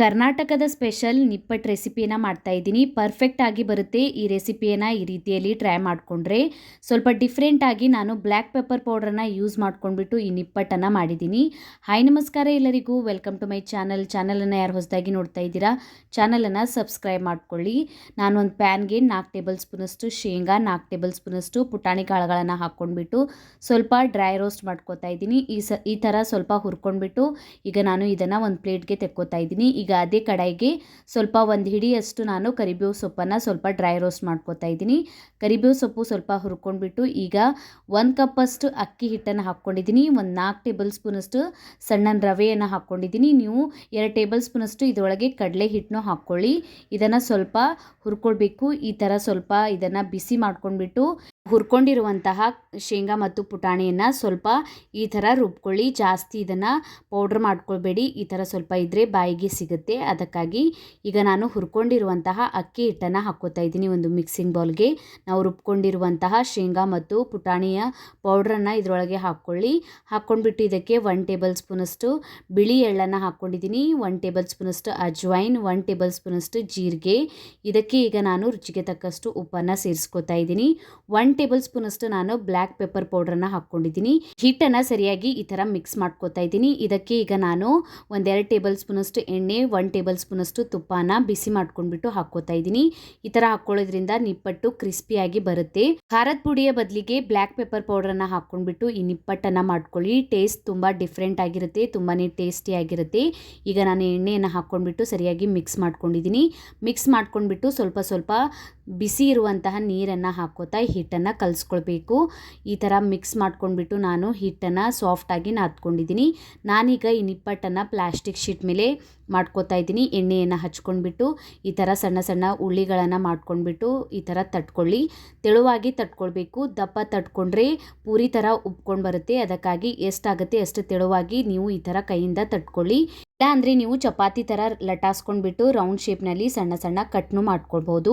ಕರ್ನಾಟಕದ ಸ್ಪೆಷಲ್ ನಿಪ್ಪಟ್ ರೆಸಿಪಿಯನ್ನು ಮಾಡ್ತಾ ಇದ್ದೀನಿ. ಪರ್ಫೆಕ್ಟ್ ಆಗಿ ಬರುತ್ತೆ ಈ ರೆಸಿಪಿಯನ್ನು ಈ ರೀತಿಯಲ್ಲಿ ಟ್ರೈ ಮಾಡಿಕೊಂಡ್ರೆ. ಸ್ವಲ್ಪ ಡಿಫ್ರೆಂಟಾಗಿ ನಾನು ಬ್ಲ್ಯಾಕ್ ಪೆಪ್ಪರ್ ಪೌಡ್ರನ್ನ ಯೂಸ್ ಮಾಡ್ಕೊಂಡ್ಬಿಟ್ಟು ಈ ನಿಪ್ಪಟ್ಟನ್ನು ಮಾಡಿದ್ದೀನಿ. ಹಾಯ್ ನಮಸ್ಕಾರ ಎಲ್ಲರಿಗೂ. ವೆಲ್ಕಮ್ ಟು ಮೈ ಚಾನಲ್ ಚಾನಲನ್ನು ಯಾರು ಹೊಸದಾಗಿ ನೋಡ್ತಾ ಇದ್ದೀರಾ? ಚಾನಲನ್ನು ಸಬ್ಸ್ಕ್ರೈಬ್ ಮಾಡ್ಕೊಳ್ಳಿ. ನಾನು ಒಂದು ಪ್ಯಾನ್ಗೆ ನಾಲ್ಕು ಟೇಬಲ್ ಸ್ಪೂನಷ್ಟು ಶೇಂಗಾ, ನಾಲ್ಕು ಟೇಬಲ್ ಸ್ಪೂನಷ್ಟು ಪುಟಾಣಿ ಕಾಳುಗಳನ್ನು ಹಾಕ್ಕೊಂಡ್ಬಿಟ್ಟು ಸ್ವಲ್ಪ ಡ್ರೈ ರೋಸ್ಟ್ ಮಾಡ್ಕೋತಾ ಇದ್ದೀನಿ. ಈ ಸ, ಈ ಥರ ಸ್ವಲ್ಪ ಹುರ್ಕೊಂಡ್ಬಿಟ್ಟು ಈಗ ನಾನು ಇದನ್ನು ಒಂದು ಪ್ಲೇಟ್ಗೆ ತೆಕ್ಕೋತಾ ಇದ್ದೀನಿ. ಈಗ ಅದೇ ಕಡಾಯಿಗೆ ಸ್ವಲ್ಪ ಒಂದು ಹಿಡಿಯಷ್ಟು ನಾನು ಕರಿಬೇವು ಸೊಪ್ಪನ್ನು ಸ್ವಲ್ಪ ಡ್ರೈ ರೋಸ್ಟ್ ಮಾಡ್ಕೋತಾ ಇದ್ದೀನಿ. ಕರಿಬೇವು ಸೊಪ್ಪು ಸ್ವಲ್ಪ ಹುರ್ಕೊಂಡ್ಬಿಟ್ಟು ಈಗ ಒಂದು ಕಪ್ಪಷ್ಟು ಅಕ್ಕಿ ಹಿಟ್ಟನ್ನು ಹಾಕ್ಕೊಂಡಿದ್ದೀನಿ. ಒಂದು ನಾಲ್ಕು ಟೇಬಲ್ ಸ್ಪೂನಷ್ಟು ಸಣ್ಣ ರವೆಯನ್ನು ಹಾಕ್ಕೊಂಡಿದ್ದೀನಿ. ನೀವು ಎರಡು ಟೇಬಲ್ ಸ್ಪೂನಷ್ಟು ಇದರೊಳಗೆ ಕಡಲೆ ಹಿಟ್ಟನ್ನು ಹಾಕ್ಕೊಳ್ಳಿ. ಇದನ್ನು ಸ್ವಲ್ಪ ಹುರ್ಕೊಳ್ಬೇಕು. ಈ ಥರ ಸ್ವಲ್ಪ ಇದನ್ನು ಬಿಸಿ ಮಾಡ್ಕೊಂಡ್ಬಿಟ್ಟು ಹುರ್ಕೊಂಡಿರುವಂತಹ ಶೇಂಗಾ ಮತ್ತು ಪುಟಾಣಿಯನ್ನು ಸ್ವಲ್ಪ ಈ ಥರ ರುಬ್ಕೊಳ್ಳಿ. ಜಾಸ್ತಿ ಇದನ್ನು ಪೌಡ್ರ್ ಮಾಡ್ಕೊಳ್ಬೇಡಿ. ಈ ಥರ ಸ್ವಲ್ಪ ಇದ್ದರೆ ಬಾಯಿಗೆ ಸಿಗುತ್ತೆ. ಅದಕ್ಕಾಗಿ ಈಗ ನಾನು ಹುರ್ಕೊಂಡಿರುವಂತಹ ಅಕ್ಕಿ ಹಿಟ್ಟನ್ನು ಹಾಕ್ಕೋತಾ ಇದ್ದೀನಿ ಒಂದು ಮಿಕ್ಸಿಂಗ್ ಬೌಲ್ಗೆ. ನಾವು ರುಬ್ಕೊಂಡಿರುವಂತಹ ಶೇಂಗಾ ಮತ್ತು ಪುಟಾಣಿಯ ಪೌಡ್ರನ್ನು ಇದರೊಳಗೆ ಹಾಕ್ಕೊಳ್ಳಿ. ಹಾಕ್ಕೊಂಡ್ಬಿಟ್ಟು ಇದಕ್ಕೆ ಒನ್ ಟೇಬಲ್ ಸ್ಪೂನಷ್ಟು ಬಿಳಿ ಎಳ್ಳನ್ನು ಹಾಕ್ಕೊಂಡಿದ್ದೀನಿ. ಒನ್ ಟೇಬಲ್ ಸ್ಪೂನಷ್ಟು ಅಜ್ವೈನ್, ಒನ್ ಟೇಬಲ್ ಸ್ಪೂನಷ್ಟು ಜೀರಿಗೆ. ಇದಕ್ಕೆ ಈಗ ನಾನು ರುಚಿಗೆ ತಕ್ಕಷ್ಟು ಉಪ್ಪನ್ನು ಸೇರಿಸ್ಕೋತಾ ಇದ್ದೀನಿ. ಒನ್ ಟೇಬಲ್ ಸ್ಪೂನಷ್ಟು ನಾನು ಬ್ಲ್ಯಾಕ್ ಪೆಪ್ಪರ್ ಪೌಡ್ರನ್ನು ಹಾಕ್ಕೊಂಡಿದ್ದೀನಿ. ಹಿಟ್ಟನ್ನು ಸರಿಯಾಗಿ ಈ ಥರ ಮಿಕ್ಸ್ ಮಾಡ್ಕೋತಾ ಇದ್ದೀನಿ. ಇದಕ್ಕೆ ಈಗ ನಾನು ಒಂದೆರಡು ಟೇಬಲ್ ಸ್ಪೂನಷ್ಟು ಎಣ್ಣೆ ಒನ್ ಟೇಬಲ್ ಸ್ಪೂನಷ್ಟು ತುಪ್ಪನ ಬಿಸಿ ಮಾಡ್ಕೊಂಡ್ಬಿಟ್ಟು ಹಾಕ್ಕೋತಾ ಇದ್ದೀನಿ. ಈ ಥರ ಹಾಕ್ಕೊಳ್ಳೋದ್ರಿಂದ ನಿಪ್ಪಟ್ಟು ಕ್ರಿಸ್ಪಿಯಾಗಿ ಬರುತ್ತೆ. ಖಾರದ ಪುಡಿಯ ಬದಲಿಗೆ ಬ್ಲ್ಯಾಕ್ ಪೆಪ್ಪರ್ ಪೌಡ್ರನ್ನು ಹಾಕ್ಕೊಂಡ್ಬಿಟ್ಟು ಈ ನಿಪ್ಪಟ್ಟನ್ನು ಮಾಡ್ಕೊಳ್ಳಿ. ಟೇಸ್ಟ್ ತುಂಬ ಡಿಫ್ರೆಂಟ್ ಆಗಿರುತ್ತೆ ತುಂಬಾ ಟೇಸ್ಟಿ ಆಗಿರುತ್ತೆ. ಈಗ ನಾನು ಎಣ್ಣೆಯನ್ನು ಹಾಕ್ಕೊಂಡ್ಬಿಟ್ಟು ಸರಿಯಾಗಿ ಮಿಕ್ಸ್ ಮಾಡ್ಕೊಂಡಿದ್ದೀನಿ. ಮಿಕ್ಸ್ ಮಾಡ್ಕೊಂಡ್ಬಿಟ್ಟು ಸ್ವಲ್ಪ ಸ್ವಲ್ಪ ಬಿಸಿ ಇರುವಂತಹ ನೀರನ್ನು ಹಾಕೋತಾ ಹಿಟ್ಟನ್ನು ಕಲಿಸ್ಕೊಳ್ಬೇಕು. ಈ ಥರ ಮಿಕ್ಸ್ ಮಾಡ್ಕೊಂಡ್ಬಿಟ್ಟು ನಾನು ಹಿಟ್ಟನ್ನು ಸಾಫ್ಟಾಗಿ ನಾದ್ಕೊಂಡಿದ್ದೀನಿ. ನಾನೀಗ ಈ ನಿಪ್ಪಟ್ಟನ್ನು ಪ್ಲಾಸ್ಟಿಕ್ ಶೀಟ್ ಮೇಲೆ ಮಾಡ್ಕೋತಾ ಇದ್ದೀನಿ. ಎಣ್ಣೆಯನ್ನು ಹಚ್ಕೊಂಡ್ಬಿಟ್ಟು, ಈ ಥರ ಸಣ್ಣ ಸಣ್ಣ ಉಳ್ಳಿಗಳನ್ನು ಮಾಡ್ಕೊಂಡ್ಬಿಟ್ಟು ಈ ಥರ ತಟ್ಕೊಳ್ಳಿ. ತೆಳುವಾಗಿ ತಟ್ಕೊಳ್ಬೇಕು. ದಪ್ಪ ತಟ್ಕೊಂಡ್ರೆ ಪೂರಿ ಥರ ಉಪ್ಕೊಂಡು ಬರುತ್ತೆ. ಅದಕ್ಕಾಗಿ ಎಷ್ಟಾಗುತ್ತೆ ಅಷ್ಟು ತೆಳುವಾಗಿ ನೀವು ಈ ಥರ ಕೈಯಿಂದ ತಟ್ಕೊಳ್ಳಿ. ಇಲ್ಲ ಅಂದರೆ ನೀವು ಚಪಾತಿ ಥರ ಲಟಾಸ್ಕೊಂಡ್ಬಿಟ್ಟು ರೌಂಡ್ ಶೇಪ್ನಲ್ಲಿ ಸಣ್ಣ ಸಣ್ಣ ಕಟ್ನು ಮಾಡ್ಕೊಳ್ಬೋದು.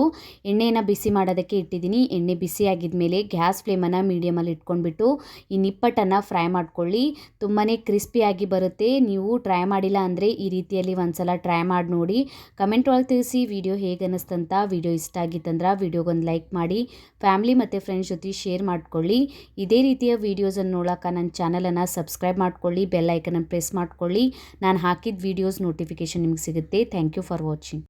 ಎಣ್ಣೆಯನ್ನು ಬಿಸಿ ಮಾಡೋದಕ್ಕೆ ಇಟ್ಟಿದ್ದೀನಿ. ಎಣ್ಣೆ ಬಿಸಿ ಆಗಿದ್ಮೇಲೆ ಗ್ಯಾಸ್ ಫ್ಲೇಮನ್ನು ಮೀಡಿಯಮಲ್ಲಿ ಇಟ್ಕೊಂಡ್ಬಿಟ್ಟು ಈ ನಿಪ್ಪಟ್ಟನ್ನು ಫ್ರೈ ಮಾಡ್ಕೊಳ್ಳಿ. ತುಂಬಾ ಕ್ರಿಸ್ಪಿಯಾಗಿ ಬರುತ್ತೆ. ನೀವು ಟ್ರೈ ಮಾಡಿಲ್ಲ ಅಂದರೆ ಈ ರೀತಿಯಲ್ಲಿ ಒಂದ್ಸಲ ಟ್ರೈ ಮಾಡಿ ನೋಡಿ. ಕಮೆಂಟ್ ಒಳಗೆ ತಿಳಿಸಿ ವಿಡಿಯೋ ಹೇಗೆ ಅನ್ನಿಸ್ತಂತ. ವಿಡಿಯೋ ಇಷ್ಟ ಆಗಿತ್ತಂದ್ರೆ ವಿಡಿಯೋಗೊಂದು ಲೈಕ್ ಮಾಡಿ. ಫ್ಯಾಮಿಲಿ ಮತ್ತು ಫ್ರೆಂಡ್ಸ್ ಜೊತೆ ಶೇರ್ ಮಾಡ್ಕೊಳ್ಳಿ. ಇದೇ ರೀತಿಯ ವೀಡಿಯೋಸನ್ನು ನೋಡೋಕೆ ನನ್ನ ಚಾನಲನ್ನು ಸಬ್ಸ್ಕ್ರೈಬ್ ಮಾಡ್ಕೊಳ್ಳಿ. ಬೆಲ್ ಐಕನನ್ನು ಪ್ರೆಸ್ ಮಾಡ್ಕೊಳ್ಳಿ. ನಾನು ಹಾಕಿದ ವಿಡಿಯೋಸ್ ನೋಟಿಫಿಕೇಶನ್ ನಿಮಗೆ ಸಿಗುತ್ತೆ. Thank you for watching